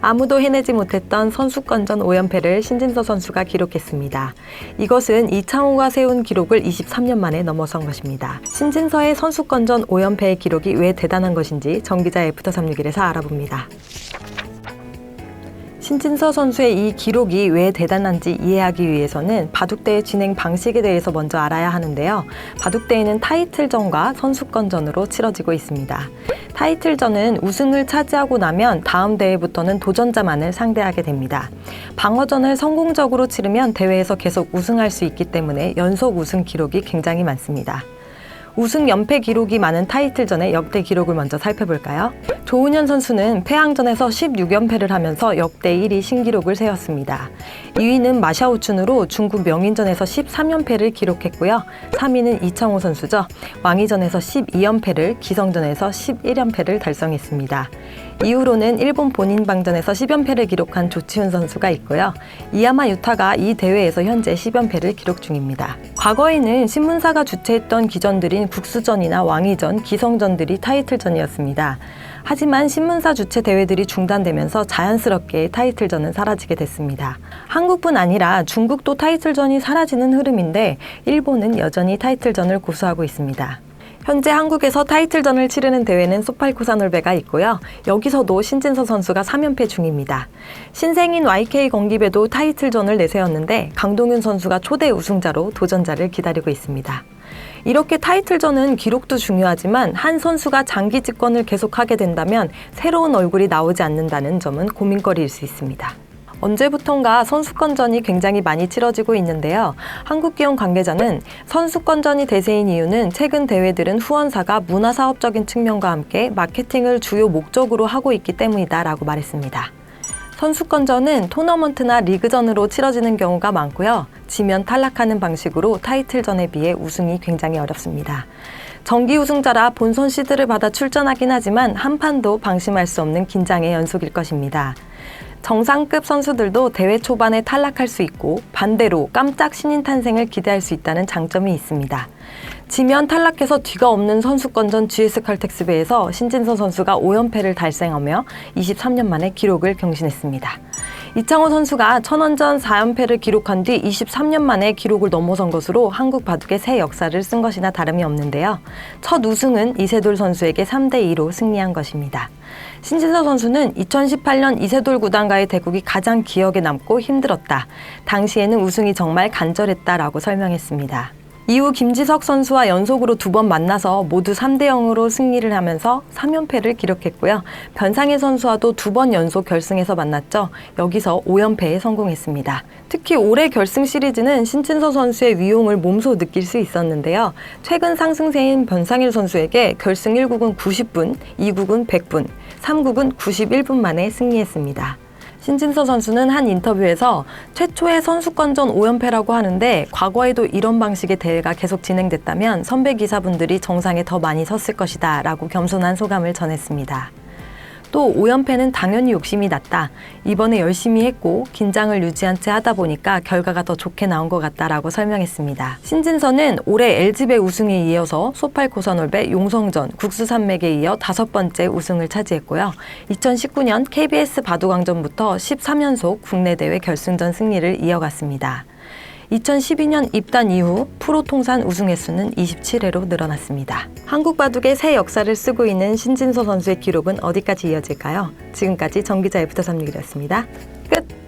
아무도 해내지 못했던 선수권전 5연패를 신진서 선수가 기록했습니다. 이것은 이창호가 세운 기록을 23년 만에 넘어선 것입니다. 신진서의 선수권전 5연패의 기록이 왜 대단한 것인지 정기자 애프터 361에서 알아봅니다. 신진서 선수의 이 기록이 왜 대단한지 이해하기 위해서는 바둑대의 진행 방식에 대해서 먼저 알아야 하는데요. 바둑대회는 타이틀전과 선수권전으로 치러지고 있습니다. 타이틀전은 우승을 차지하고 나면 다음 대회부터는 도전자만을 상대하게 됩니다. 방어전을 성공적으로 치르면 대회에서 계속 우승할 수 있기 때문에 연속 우승 기록이 굉장히 많습니다. 우승 연패 기록이 많은 타이틀전의 역대 기록을 먼저 살펴볼까요? 조은현 선수는 패항전에서 16연패를 하면서 역대 1위 신기록을 세웠습니다. 2위는 마샤오춘으로 중국 명인전에서 13연패를 기록했고요. 3위는 이창호 선수죠. 왕위전에서 12연패를, 기성전에서 11연패를 달성했습니다. 이후로는 일본 본인 방전에서 10연패를 기록한 조치훈 선수가 있고요. 이야마 유타가 이 대회에서 현재 10연패를 기록 중입니다. 과거에는 신문사가 주최했던 기전들인 국수전이나 왕위전, 기성전들이 타이틀전이었습니다. 하지만 신문사 주최 대회들이 중단되면서 자연스럽게 타이틀전은 사라지게 됐습니다. 한국뿐 아니라 중국도 타이틀전이 사라지는 흐름인데 일본은 여전히 타이틀전을 고수하고 있습니다. 현재 한국에서 타이틀전을 치르는 대회는 소팔코사놀베가 있고요. 여기서도 신진서 선수가 3연패 중입니다. 신생인 YK 건기배도 타이틀전을 내세웠는데 강동윤 선수가 초대 우승자로 도전자를 기다리고 있습니다. 이렇게 타이틀전은 기록도 중요하지만 한 선수가 장기 집권을 계속하게 된다면 새로운 얼굴이 나오지 않는다는 점은 고민거리일 수 있습니다. 언제부턴가 선수권전이 굉장히 많이 치러지고 있는데요. 한국기업 관계자는 선수권전이 대세인 이유는 최근 대회들은 후원사가 문화사업적인 측면과 함께 마케팅을 주요 목적으로 하고 있기 때문이다라고 말했습니다. 선수권전은 토너먼트나 리그전으로 치러지는 경우가 많고요. 지면 탈락하는 방식으로 타이틀전에 비해 우승이 굉장히 어렵습니다. 정기 우승자라 본선 시드를 받아 출전하긴 하지만 한 판도 방심할 수 없는 긴장의 연속일 것입니다. 정상급 선수들도 대회 초반에 탈락할 수 있고 반대로 깜짝 신인 탄생을 기대할 수 있다는 장점이 있습니다. 지면 탈락해서 뒤가 없는 선수권전 GS 칼텍스배에서 신진서 선수가 5연패를 달성하며 23년 만에 기록을 경신했습니다. 이창호 선수가 천원전 4연패를 기록한 뒤 23년 만에 기록을 넘어선 것으로 한국 바둑의 새 역사를 쓴 것이나 다름이 없는데요. 첫 우승은 이세돌 선수에게 3대 2로 승리한 것입니다. 신진서 선수는 2018년 이세돌 구단과의 대국이 가장 기억에 남고 힘들었다. 당시에는 우승이 정말 간절했다라고 설명했습니다. 이후 김지석 선수와 연속으로 두 번 만나서 모두 3대 0으로 승리를 하면서 3연패를 기록했고요. 변상혜 선수와도 두 번 연속 결승에서 만났죠. 여기서 5연패에 성공했습니다. 특히 올해 결승 시리즈는 신진서 선수의 위용을 몸소 느낄 수 있었는데요. 최근 상승세인 변상일 선수에게 결승 1국은 90분, 2국은 100분, 3국은 91분 만에 승리했습니다. 신진서 선수는 한 인터뷰에서 최초의 선수권전 5연패라고 하는데 과거에도 이런 방식의 대회가 계속 진행됐다면 선배 기사분들이 정상에 더 많이 섰을 것이다 라고 겸손한 소감을 전했습니다. 또 5연패는 당연히 욕심이 났다. 이번에 열심히 했고 긴장을 유지한 채 하다 보니까 결과가 더 좋게 나온 것 같다라고 설명했습니다. 신진서는 올해 LG배 우승에 이어서 소팔코사놀배 용성전 국수산맥에 이어 다섯 번째 우승을 차지했고요. 2019년 KBS 바둑왕전부터 13연속 국내 대회 결승전 승리를 이어갔습니다. 2012년 입단 이후 프로 통산 우승 횟수는 27회로 늘어났습니다. 한국 바둑의 새 역사를 쓰고 있는 신진서 선수의 기록은 어디까지 이어질까요? 지금까지 정기자 애프터 361이었습니다. 끝!